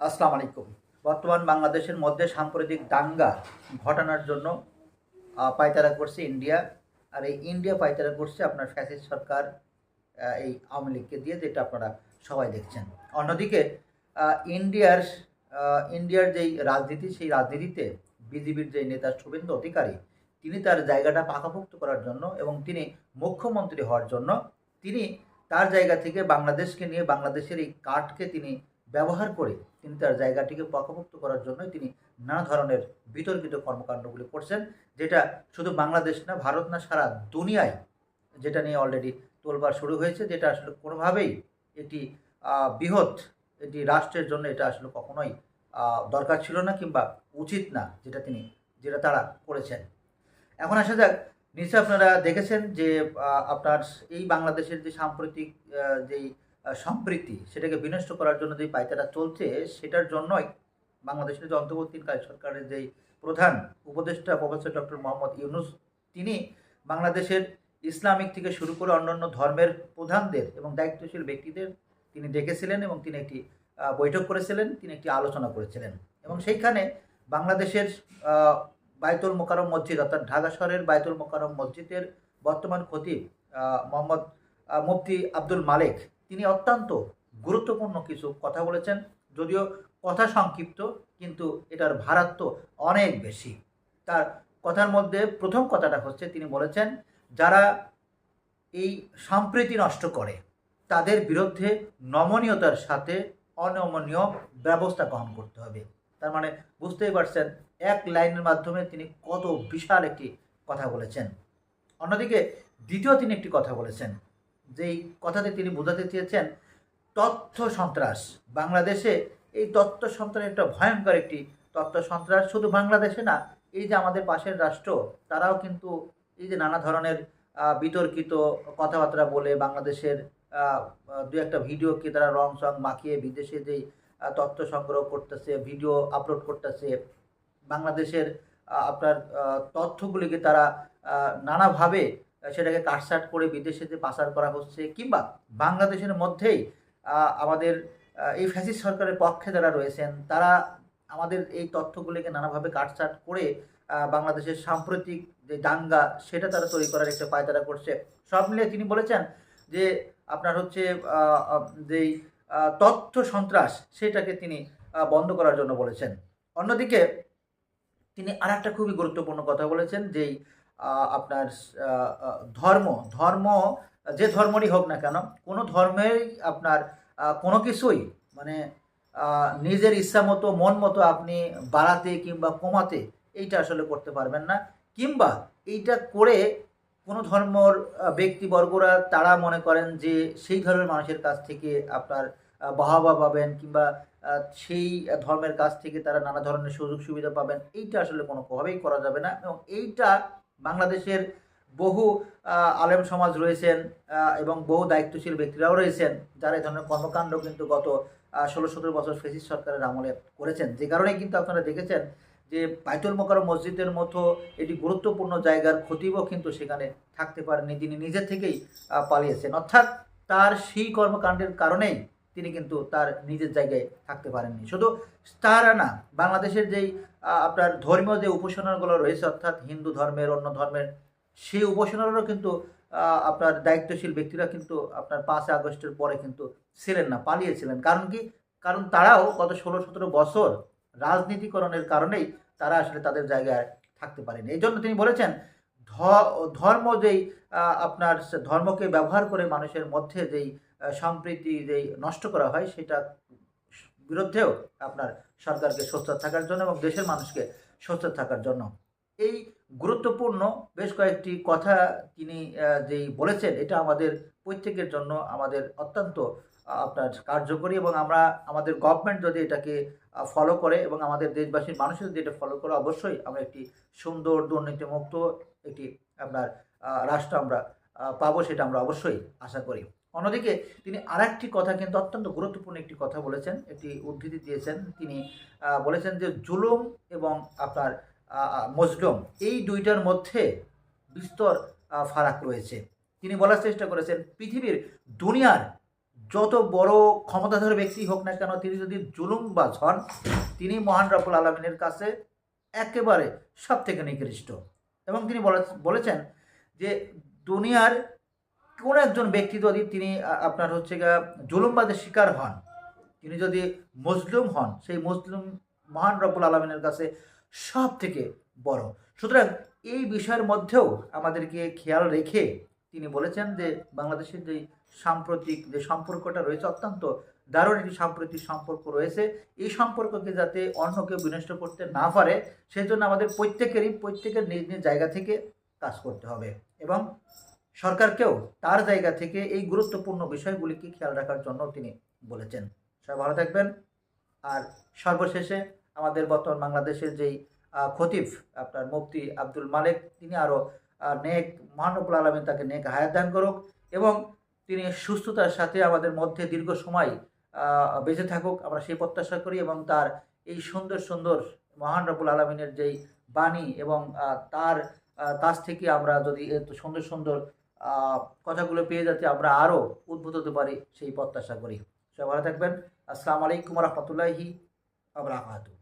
আসসালামু আলাইকুম। বর্তমান বাংলাদেশের মধ্যে সাম্প্রতিক দাঙ্গা ঘটানোর জন্য পায়তারা করছে ইন্ডিয়া। আর এই ইন্ডিয়া পায়তারা করছে আপনার ফ্যাসিস্ট সরকার এই আওয়ামী লীগকে দিয়ে, যেটা আপনারা সবাই দেখছেন। অন্যদিকে ইন্ডিয়ার ইন্ডিয়ার যেই রাজনীতি, সেই রাজনীতিতে বিজেপির যে নেতা শুভেন্দু অধিকারী, তিনি তার জায়গাটা পাকাপোক্ত করার জন্য এবং তিনি মুখ্যমন্ত্রী হওয়ার জন্য, তিনি তার জায়গা থেকে বাংলাদেশকে নিয়ে, বাংলাদেশের এই কার্ডকে তিনি ব্যবহার করে তিনি তার জায়গাটিকে পাকাপোক্ত করার জন্য তিনি নানা ধরনের বিতর্কিত কর্মকাণ্ডগুলি করছেন, যেটা শুধু বাংলাদেশ না, ভারত না, সারা দুনিয়ায় যেটা নিয়ে অলরেডি তোলবার শুরু হয়েছে, যেটা আসলে কোনোভাবেই এটি বৃহৎ এটি রাষ্ট্রের জন্য এটা আসলে কখনোই দরকার ছিল না কিংবা উচিত না যেটা তিনি, যেটা তারা করেছেন। এখন আসা যাক নিশ্চয় আপনারা দেখেছেন যে আপনার এই বাংলাদেশের যে সাম্প্রতিক যেই সম্প্রীতি, সেটাকে বিনষ্ট করার জন্য যে পায়তারা চলছে, সেটার জন্যই বাংলাদেশের যে অন্তর্বর্তীকালীন সরকারের যেই প্রধান উপদেষ্টা প্রফেসর ডক্টর মোহাম্মদ ইউনুস, তিনি বাংলাদেশের ইসলামিক থেকে শুরু করে অন্যান্য ধর্মের প্রধানদের এবং দায়িত্বশীল ব্যক্তিদের তিনি ডেকেছিলেন এবং তিনি একটি বৈঠক করেছিলেন, তিনি একটি আলোচনা করেছিলেন। এবং সেইখানে বাংলাদেশের বায়তুল মোকারম মসজিদ, অর্থাৎ ঢাকা শহরের বায়তুল মোকারম মসজিদের বর্তমান খতিব মোহাম্মদ মুফতি আব্দুল মালিক তিনি অত্যন্ত গুরুত্বপূর্ণ কিছু কথা বলেছেন, যদিও কথা সংক্ষিপ্ত, কিন্তু এটার ভারাত্ম অনেক বেশি। তার কথার মধ্যে প্রথম কথাটা হচ্ছে, তিনি বলেছেন, যারা এই সম্প্রীতি নষ্ট করে, তাদের বিরুদ্ধে নমনীয়তার সাথে অনমনীয় ব্যবস্থা গ্রহণ করতে হবে। তার মানে বুঝতেই পারছেন, এক লাইনের মাধ্যমে তিনি কত বিশাল একটি কথা বলেছেন। অন্যদিকে, দ্বিতীয় তিনি একটি কথা বলেছেন যেই কথাতে তিনি বোঝাতে চেয়েছেন, তথ্য সন্ত্রাস। বাংলাদেশে এই তথ্য সন্ত্রাস একটা ভয়ঙ্কর একটি তথ্য সন্ত্রাস। শুধু বাংলাদেশে না, এই যে আমাদের পাশের রাষ্ট্র, তারাও কিন্তু এই যে নানা ধরনের বিতর্কিত কথাবার্তা বলে বাংলাদেশের দু একটা ভিডিওকে তারা রং সং মাখিয়ে বিদেশে যেই তথ্য সংগ্রহ করতেছে, ভিডিও আপলোড করতেছে, বাংলাদেশের আপনার তথ্যগুলিকে তারা নানাভাবে সেটাকে কাটসাট করে বিদেশে যে পাচার করা হচ্ছে, কিংবা বাংলাদেশের মধ্যেই আমাদের এই ফ্যাসিস সরকারের পক্ষে যারা রয়েছেন, তারা আমাদের এই তথ্যগুলিকে নানাভাবে কাটসাট করে বাংলাদেশের সাম্প্রতিক যে দাঙ্গা, সেটা তারা তৈরি করার একটা পায়তারা করছে। সব মিলিয়ে তিনি বলেছেন যে আপনার হচ্ছে যেই তথ্য সন্ত্রাস, সেটাকে তিনি বন্ধ করার জন্য বলেছেন। অন্যদিকে তিনি আর একটা খুবই গুরুত্বপূর্ণ কথা বলেছেন, যেই আপনার ধর্ম ধর্ম, যে ধর্মরই হোক না কেন, কোনো ধর্মেই আপনার কোনো কিছুই মানে নিজের ইচ্ছা মতো, মন মতো আপনি বাড়াতে কিংবা কমাতে এইটা আসলে করতে পারবেন না। কিংবা এইটা করে কোনো ধর্মর ব্যক্তিবর্গরা, তারা মনে করেন যে সেই ধর্মের মানুষের কাছ থেকে আপনার বাহবা পাবেন কিংবা সেই ধর্মের কাছ থেকে তারা নানা ধরনের সুযোগ সুবিধা পাবেন, এইটা আসলে কোনোভাবেই করা যাবে না। এবং এইটা বাংলাদেশের বহু আলেম সমাজ রয়েছেন এবং বহু দায়িত্বশীল ব্যক্তিরাও রয়েছেন যারা এই ধরনের কর্মকাণ্ড কিন্তু গত ষোলো সতেরো বছর ফেসিস সরকারের আমলে করেছেন। যে কারণে কিন্তু আপনারা দেখেছেন যে বাইতুল মোকারম মসজিদের মতো এটি গুরুত্বপূর্ণ জায়গার ক্ষতিও কিন্তু সেখানে থাকতে পারেননি তিনি নিজে থেকেই পালিয়েছেন। অর্থাৎ তার সেই কর্মকাণ্ডের কারণেই তিনি কিন্তু তার নিজের জায়গায় থাকতে পারেননি। শুধু তারা না, বাংলাদেশের যেই আপনার ধর্মীয় যে উপাসনাগুলো রয়েছে, অর্থাৎ হিন্দু ধর্মের, অন্য ধর্মের, সেই উপাসনারও কিন্তু আপনার দায়িত্বশীল ব্যক্তিরা কিন্তু আপনার পাঁচই আগস্টের পরে কিন্তু ছিলেন না, পালিয়েছিলেন। কারণ কি? কারণ তারাও গত ষোলো, সতেরো বছর রাজনীতিকরণের কারণেই তারা আসলে তাদের জায়গায় থাকতে পারেনি। এই জন্য তিনি বলেছেন ধর্ম যেই আপনার ধর্মকে ব্যবহার করে মানুষের মধ্যে যেই সম্প্রীতি যেই নষ্ট করা হয়, সেটা বিরুদ্ধেও আপনার সরকারকে সোচ্চার থাকার জন্য এবং দেশের মানুষকে সোচ্চার থাকার জন্য। এই গুরুত্বপূর্ণ বেশ কয়েকটি কথা তিনি যেই বলেছেন, এটা আমাদের প্রত্যেকের জন্য আমাদের অত্যন্ত আপনার কার্যকরী এবং আমরা, আমাদের গভর্নমেন্ট যদি এটাকে ফলো করে এবং আমাদের দেশবাসীর মানুষ যদি এটা ফলো করে, অবশ্যই আমরা একটি সুন্দর দুর্নীতিমুক্ত একটি, আপনার রাষ্ট্র আমরা পাবো, সেটা আমরা অবশ্যই আশা করি। অন্যদিকে তিনি আরেকটি কথা কিন্তু অত্যন্ত গুরুত্বপূর্ণ একটি কথা বলেছেন, একটি উদ্ধৃতি দিয়েছেন। তিনি বলেছেন যে জুলুম এবং আপনার মজলুম এই দুইটার মধ্যে বিস্তর ফারাক রয়েছে। তিনি বলার চেষ্টা করেছেন, পৃথিবীর দুনিয়ার যত বড় ক্ষমতাধর ব্যক্তি হোক না কেন, তিনি যদি জুলুমবাজ হন, তিনি মহান রাবুল আলমিনের কাছে একেবারে সব থেকে নিকৃষ্ট। এবং তিনি বলে- বলেছেন যে দুনিয়ার কোনো একজন ব্যক্তি যদি তিনি আপনার হচ্ছে জুলুমবাদের শিকার হন, তিনি যদি মজলুম হন, সেই মজলুম মহান রব্বুল আলমিনের কাছে সব থেকে বড়। সুতরাং এই বিষয়ের মধ্যেও আমাদেরকে খেয়াল রেখে তিনি বলেছেন যে বাংলাদেশের যে সাম্প্রতিক যে সম্পর্কটা রয়েছে, অত্যন্ত দারুণ একটি সাম্প্রতিক সম্পর্ক রয়েছে। এই সম্পর্ককে যাতে অন্য কেউ বিনষ্ট করতে না পারে সেই জন্য আমাদের প্রত্যেকেরই প্রত্যেকের নিজ নিজ জায়গা থেকে কাজ করতে হবে। এবং সরকারকেও তার জায়গা থেকে এই গুরুত্বপূর্ণ বিষয়গুলিকে খেয়াল রাখার জন্য তিনি বলেছেন। সবাই ভালো থাকবেন। আর সর্বশেষে আমাদের বর্তমান বাংলাদেশের যেই খতিব, আপনার মুফতি আব্দুল মালিক, তিনি আরও নেক মহানবুল আলমিন তাকে নেক হায়াত দান করুক এবং তিনি সুস্থতার সাথে আমাদের মধ্যে দীর্ঘ সময় বেঁচে থাকুক। আমরা সেই প্রত্যাশা করি এবং তার এই সুন্দর সুন্দর, মহান রবুল আলমিনের যেই বাণী এবং তার কাছ থেকে আমরা যদি সুন্দর সুন্দর কথাগুলো পেয়ে যাতে আমরা আরও উদ্ভূত হতে পারি সেই প্রত্যাশা করি। সবাই ভালো থাকবেন। আসসালামু আলাইকুম রহমতুল্লাহি আবরাকাতু